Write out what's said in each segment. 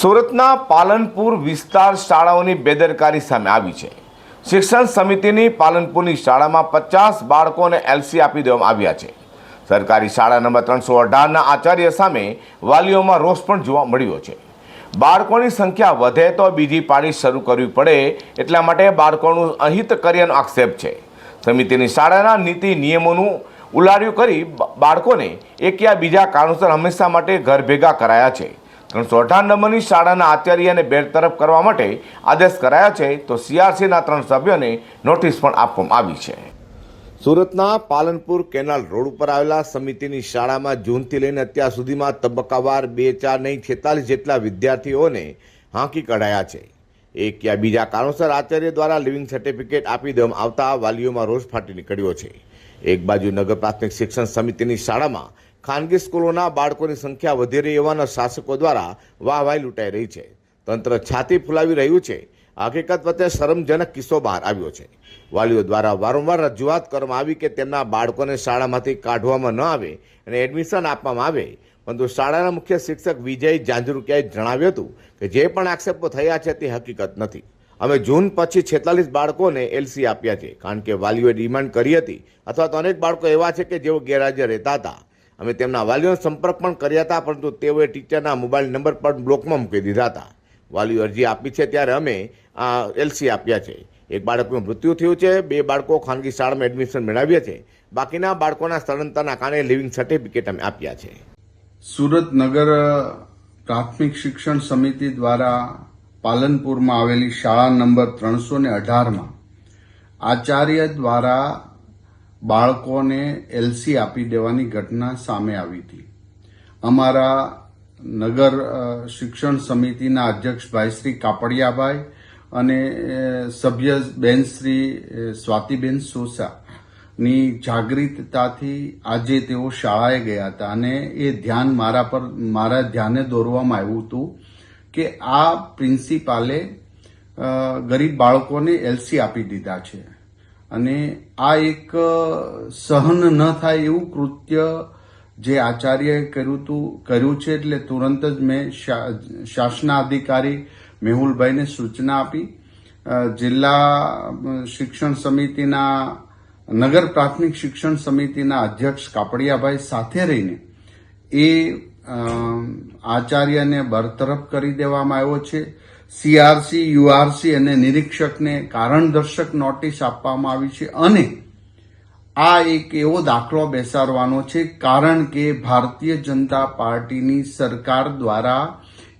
સુરતના પાલનપુર વિસ્તાર શાળાઓની બેદરકારી સામે આવી છે. શિક્ષણ સમિતિની પાલનપુરની શાળામાં પચાસ બાળકોને એલસી આપી દેવામાં આવ્યા છે. સરકારી શાળા નંબર ત્રણસો અઢારના આચાર્ય સામે વાલીઓમાં રોષ પણ જોવા મળ્યો છે. બાળકોની સંખ્યા વધે તો બીજી પાળી શરૂ કરવી પડે એટલા માટે બાળકોનું અહિત કર્યાનો આક્ષેપ છે. સમિતિની શાળાના નીતિ નિયમોનું ઉલાર્યું કરી બાળકોને એક યા બીજા કારણોસર હંમેશા માટે ઘર ભેગા કરાયા છે. ત્રણસો અઢાર નંબરની શાળાના આચાર્યને બેરતરફ કરવા માટે આદેશ કરાયા છે, તો સીઆરસીના ત્રણ સભ્યોને નોટિસ પણ આપવામાં આવી છે. સુરતના પાલનપુર કેનાલ રોડ ઉપર આવેલા સમિતિની શાળામાં જૂનથી લઈને અત્યાર સુધીમાં તબક્કાવાર બે, ચાર નહીં, છેતાલીસ જેટલા વિદ્યાર્થીઓને હાંકી કઢાયા છે. એક યા બીજા કારણોસર આચાર્ય દ્વારા લિવિંગ સર્ટિફિકેટ આપી દેવામાં આવતા વાલીઓમાં રોષ ફાટી નીકળ્યો છે. એક બાજુ નગર પ્રાથમિક શિક્ષણ સમિતિની શાળામાં ખાનગી સ્કૂલોના બાળકોની સંખ્યા વધી રહી હોવાના શાસકો દ્વારા વાહવાઈ લૂંટાઈ રહી છે. તંત્ર છાતી ફુલાવી રહ્યું છે. હકીકત વચ્ચે શરમજનક કિસ્સો બહાર આવ્યો છે. વાલીઓ દ્વારા વારંવાર રજૂઆત કરવામાં આવી કે તેમના બાળકોને શાળામાંથી કાઢવામાં ન આવે અને એડમિશન આપવામાં આવે. પરંતુ શાળાના મુખ્ય શિક્ષક વિજય જાંજરૂકિયાએ જણાવ્યું હતું કે જે પણ આક્ષેપો થયા છે તે હકીકત નથી. અમે જૂન પછી છેતાલીસ બાળકોને એલસી આપ્યા છે. કારણ કે વાલીઓએ ડિમાન્ડ કરી હતી. અથવા તો અનેક બાળકો એવા છે કે જેઓ ગેરહાજર રહેતા હતા. અમે તેમના વાલીઓનો સંપર્ક પણ કર્યા હતા, પરંતુ તેઓએ ટીચરના મોબાઈલ નંબર પણ બ્લોકમાં મૂકી દીધા હતા. વાલીઓ અરજી આપી છે ત્યારે અમે આ એલસી આપ્યા છે. એક બાળકનું મૃત્યુ થયું છે, બે બાળકો ખાનગી શાળામાં એડમિશન મેળવ્યા છે. બાકીના બાળકોના સ્થળાંતરના કારણે લિવિંગ સર્ટિફિકેટ અમે આપ્યા છે. સુરત નગર પ્રાથમિક શિક્ષણ સમિતિ દ્વારા પાલનપુરમાં આવેલી શાળા નંબર ત્રણસો ને અઢારમાં આચાર્ય દ્વારા બાળકોને એલસી આપી દેવાની ઘટના સામે આવી હતી. અમારા નગર શિક્ષણ સમિતિના અધ્યક્ષ ભાઈ શ્રી કાપડિયાભાઈ અને સભ્ય બેન શ્રી સ્વાતિબેન સોસા ની જાગૃતતાથી આજે તેઓ શાળાએ ગયા હતા અને એ ધ્યાન મારા પર, મારા ધ્યાને દોરવામાં આવ્યું હતું કે આ પ્રિન્સિપાલે ગરીબ બાળકોને એલસી આપી દીધા છે. અને આ એક સહન ન થાય એવું કૃત્ય જે આચાર્યએ કર્યું હતું કર્યું છે એટલે તુરંત જ મેં શા- શાસનાધિકારી મેહુલભાઈને સૂચના આપી. જિલ્લા શિક્ષણ સમિતિના, નગર પ્રાથમિક શિક્ષણ સમિતિના અધ્યક્ષ કાપડિયાભાઈ સાથે રહીને એ આચાર્યને બરતરફ કરી દેવામાં આવ્યો છે. સીઆરસી, યુઆરસી અને નિરીક્ષકને કારણદર્શક નોટિસ આપવામાં આવી છે અને આ એક એવો દાખલો બેસાડવાનો છે, કારણ કે ભારતીય જનતા પાર્ટીની સરકાર દ્વારા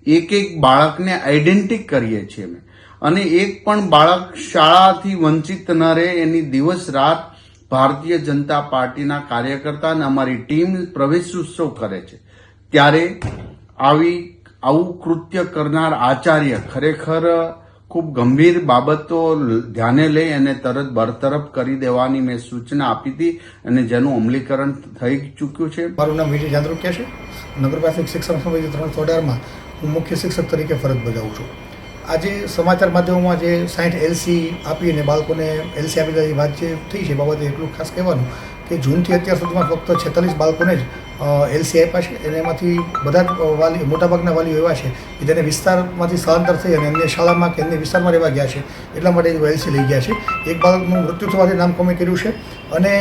એક એક બાળકને આઈડેન્ટિક કરીએ છીએ અમે. અને એક પણ બાળક શાળાથી વંચિત ન રહે એની દિવસ રાત ભારતીય જનતા પાર્ટીના કાર્યકર્તા અને અમારી ટીમ પ્રવેશ ઉત્સવ કરે છે. ત્યારે આવી આવું કૃત્ય કરનાર આચાર્ય ખરેખર ખૂબ ગંભીર બાબતો ધ્યાને લઈ અને તરત બરતરફ કરી દેવાની મેં સૂચના આપી હતી અને જેનું અમલીકરણ થઈ ચૂક્યું છે. મારું નામ વિજય જાંદ્રુકિયા છે. નગર પ્રાથમિક શિક્ષણ સમિતિ ત્રણસો અઢારમાં હું મુખ્ય શિક્ષક તરીકે ફરજ બજાવું છું. આજે સમાચાર માધ્યમોમાં જે સાઠ એલસી આપી અને બાળકોને એલસી આપી વાત જે થઈ છે બાબતે એટલું ખાસ કહેવાનું કે જૂનથી અત્યાર સુધીમાં ફક્ત છેતાલીસ બાળકોને જ એલસી આપ્યા છે અને એમાંથી બધા જ વાલી, મોટાભાગના વાલીઓ એવા છે કે જેને વિસ્તારમાંથી સ્થળાંતર થઈ અને અન્ય શાળામાં કે અન્ય વિસ્તારમાં રહેવા ગયા છે, એટલા માટે એલસી લઈ ગયા છે. એક બાળકનું મૃત્યુ થવાથી નામ કમી કર્યું છે અને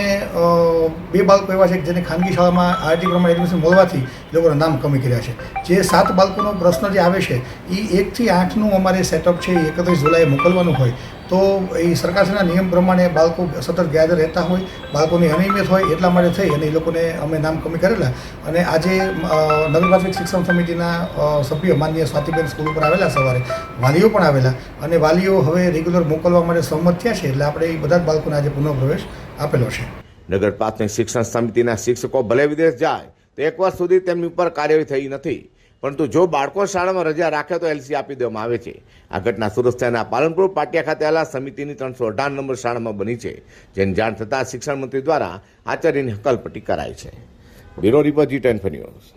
બે બાળકો એવા છે કે જેને ખાનગી શાળામાં આરટી પ્રમાણે એડમિશન મળવાથી લોકોના નામ કમી કર્યા છે. જે સાત બાળકોનો પ્રશ્ન જે આવે છે એ એકથી આઠનું અમારે સેટઅપ છે એ એકત્રીસ જુલાઈએ મોકલવાનું હોય. તો એ સરકારશ્રીના નિયમ પ્રમાણે બાળકો સતત ગેરહાજર રહેતા હોય, બાળકોની અનિયમિત હોય, એટલા માટે થઈ અને એ લોકોને અમે નામ કમી કરેલા. અને આજે નગર પ્રાથમિક શિક્ષણ સમિતિના સભ્ય માનનીય સ્વાતિબેન સ્કૂલ ઉપર આવેલા સવારે. વાલીઓ પણ આવેલા. અને વાલીઓ હવે રેગ્યુલર મોકલવા માટે સહમત થયા છે, એટલે આપણે એ બધા જ બાળકોને આજે પુનઃપ્રવેશ આપેલો છે. નગર પ્રાથમિક શિક્ષણ સમિતિના શિક્ષકો ભલે વિદેશ જાય, તો એક વર્ષ સુધી તેમની ઉપર કાર્યવાહી થઈ નથી. પરંતુ જો બાળકો શાળામાં રજા રાખે તો એલસી આપી દેવામાં આવે છે. આ ઘટના સુરત શહેરના પાલનપુર પાટિયા ખાતે આવેલા સમિતિની ત્રણસો અઢાર નંબર શાળામાં બની છે, જેની જાણ થતાં શિક્ષણ મંત્રી દ્વારા આચાર્યની હકલપટ્ટી કરાઈ છે. Bureau report G ten news